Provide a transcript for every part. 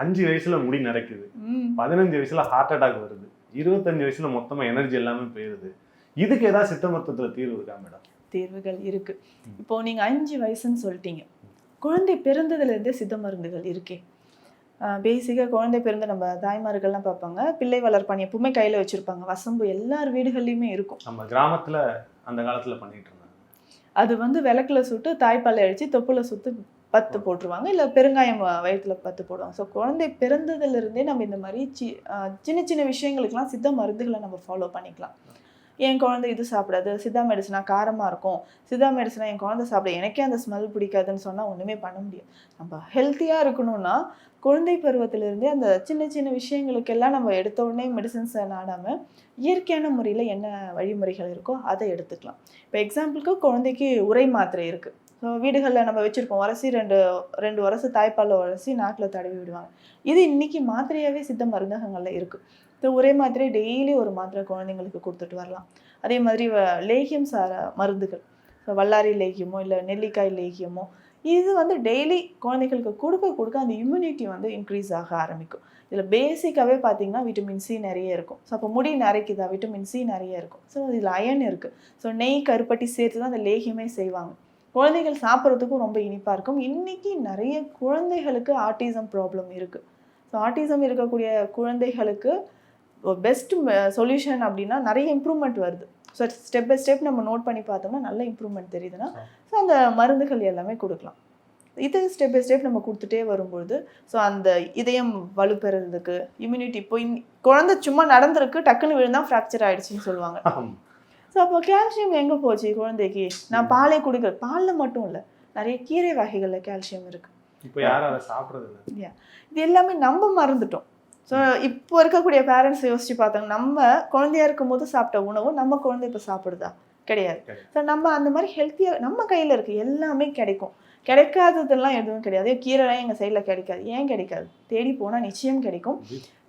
அஞ்சு வயசுல முடி நரைக்குது ம். பதினஞ்சு வயசுல ஹார்ட் அட்டாக் வருது. இருபத்தஞ்சு வயசுல மொத்தமா எனர்ஜி எல்லாமே போயிருது. இதுக்கு ஏதாவது சித்த மருத்துவத்துல தீர்வு இருக்கா மேடம்? தேர்வுகள் இருக்கு. இப்போ நீங்க அஞ்சு வயசுன்னு சொல்லிட்டீங்க. குழந்தை பிறந்ததுல இருந்தே சித்த மருந்துகள் இருக்கே. பேசிக்காக குழந்தை பிறந்த நம்ம தாய்மார்கள்லாம் பார்ப்பாங்க. பிள்ளை வளர்ப்பான் எப்பவுமே கையில வச்சிருப்பாங்க. வசம்பு எல்லார் வீடுகள்லையுமே இருக்கும். நம்ம கிராமத்துல அந்த காலத்துல பண்ணிட்டு இருந்தாங்க. அது வந்து விளக்குல சுட்டு தாய்ப்பாலை அடிச்சு தொப்புல சுத்து பத்து போட்டுருவாங்க. இல்ல பெருங்காயம் வ- வயித்துல பத்து போடுவாங்க. ஸோ குழந்தை பிறந்ததுல இருந்தே நம்ம இந்த மாதிரி சி சின்ன சின்ன விஷயங்களுக்கெல்லாம் சித்த மருந்துகளை நம்ம ஃபாலோ பண்ணிக்கலாம். என் குழந்தை இது சாப்பிடாது. சித்தா மெடிசனா காரமா இருக்கும். சித்தா மெடிசனா என் குழந்தை சாப்பிட எனக்கே அந்த ஸ்மெல் பிடிக்காதுன்னு சொன்னா ஒண்ணுமே பண்ண முடியாது. நம்ம ஹெல்த்தியா இருக்கணும்னா குழந்தை பருவத்திலிருந்தே அந்த சின்ன சின்ன விஷயங்களுக்கெல்லாம் நம்ம எடுத்த உடனே மெடிசன்ஸை நாடாம இயற்கையான முறையில் என்ன வழிமுறைகள் இருக்கோ அதை எடுத்துக்கலாம். இப்போ எக்ஸாம்பிளுக்கு குழந்தைக்கு உரை மாத்திரை இருக்கு. ஸோ வீடுகளில் நம்ம வச்சுருப்போம். உரசி ரெண்டு ரெண்டு உரசு தாய்ப்பாலில் உரசி நாக்கில் தடவி விடுவாங்க. இது இன்றைக்கி மாத்திரையாகவே சித்த மருந்தகங்களில் இருக்குது ஸோ ஒரே மாத்திரை டெய்லி ஒரு மாத்திரை குழந்தைங்களுக்கு கொடுத்துட்டு வரலாம். அதே மாதிரி லேகியம் சார மருந்துகள். ஸோ வல்லாரி லேகியமோ இல்லை நெல்லிக்காய் லேகியமோ இது வந்து டெய்லி குழந்தைகளுக்கு கொடுக்க கொடுக்க அந்த இம்யூனிட்டி வந்து இன்க்ரீஸ் ஆக ஆரம்பிக்கும். இதில் பேசிக்காகவே பார்த்தீங்கன்னா விட்டமின் சி நிறைய இருக்கும். ஸோ அப்போ முடி நரைக்குதா? விட்டமின் சி நிறைய இருக்கும். ஸோ இதில் அயன் இருக்குது ஸோ நெய் கருப்பட்டி சேர்த்து தான் அந்த லேகியமே செய்வாங்க. குழந்தைகள் சாப்பிட்றதுக்கும் ரொம்ப இனிப்பாக இருக்கும். இன்னைக்கு நிறைய குழந்தைகளுக்கு ஆட்டிசம் ப்ராப்ளம் இருக்குது ஸோ ஆட்டிசம் இருக்கக்கூடிய குழந்தைகளுக்கு பெஸ்ட் சொல்யூஷன் அப்படின்னா நிறைய இம்ப்ரூவ்மெண்ட் வருது. ஸோ ஸ்டெப் பை ஸ்டெப் நம்ம நோட் பண்ணி பார்த்தோம்னா நல்ல இம்ப்ரூவ்மெண்ட் தெரியுதுன்னா ஸோ அந்த மருந்துகள் எல்லாமே கொடுக்கலாம். இது ஸ்டெப் பை ஸ்டெப் நம்ம கொடுத்துட்டே வரும்பொழுது ஸோ அந்த இதயம் வலுப்பெறதுக்கு இம்யூனிட்டி இப்போ குழந்தை சும்மா நடந்திருக்கு டக்குன்னு விழுந்தா ஃப்ராக்சர் ஆயிடுச்சுன்னு சொல்லுவாங்க. ஸோ அப்போ கால்சியம் எங்கே போச்சு? குழந்தைக்கு? நான் பாலே குடிக்கிறேன் பாலில் மட்டும் இல்லை. நிறைய கீரை வகைகளில் கால்சியம் இருக்கு. இப்ப யாரும் அதை சாப்பிடுறது இல்லை? இது எல்லாமே நம்ம மறந்துட்டோம். ஸோ இப்போ இருக்கக்கூடிய பேரண்ட்ஸ் யோசிச்சு பார்த்தாங்க நம்ம குழந்தையா இருக்கும்போது சாப்பிட்ட உணவு நம்ம குழந்தை இப்போ சாப்பிடுதா? கிடையாது. ஸோ நம்ம அந்த மாதிரி ஹெல்த்தியாக நம்ம கையில் இருக்கு எல்லாமே கிடைக்கும். கிடைக்காததெல்லாம் எதுவும் கிடையாது. கீரைலாம் எங்கள் சைடில் கிடைக்காது. ஏன் கிடைக்காது? தேடி போனால் நிச்சயம் கிடைக்கும்.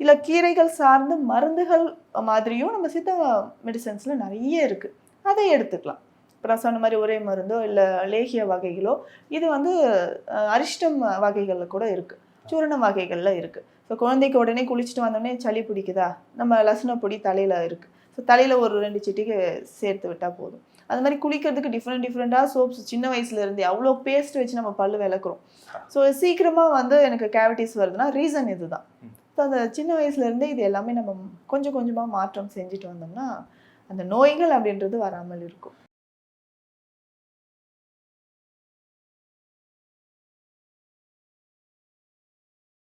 இல்லை கீரைகள் சார்ந்த மருந்துகள் மாதிரியும் நம்ம சித்த மெடிசன்ஸில் நிறைய இருக்குது அதை எடுத்துக்கலாம். இப்போ நான் சொன்ன மாதிரி ஒரே மருந்தோ இல்லை லேகிய வகைகளோ இது வந்து அரிஷ்டம் வகைகளில் கூட இருக்குது சூரண வகைகளில் இருக்குது ஸோ குழந்தைக்கு உடனே குளிச்சுட்டு வந்தோடனே சளி பிடிக்குதா? நம்ம லசன பொடி தலையில் இருக்குது ஸோ தலையில் ஒரு ரெண்டு சிட்டிக்கு சேர்த்து விட்டால் போதும். அது மாதிரி குளிக்கிறதுக்கு டிஃப்ரெண்ட் டிஃப்ரெண்ட்டாக சோப்ஸ் சின்ன வயசுலேருந்தே அவ்வளோ பேஸ்ட் வச்சு நம்ம பல்லு விளக்குறோம். ஸோ சீக்கிரமாக வந்து எனக்கு கேவிட்டிஸ் வருதுன்னா ரீசன் இதுதான். ஸோ அந்த சின்ன வயசுலேருந்தே இது எல்லாமே நம்ம கொஞ்சம் கொஞ்சமாக மாற்றம் செஞ்சுட்டு வந்தோம்னா அந்த நோய்கள் அப்படின்றது வராமல் இருக்கும்.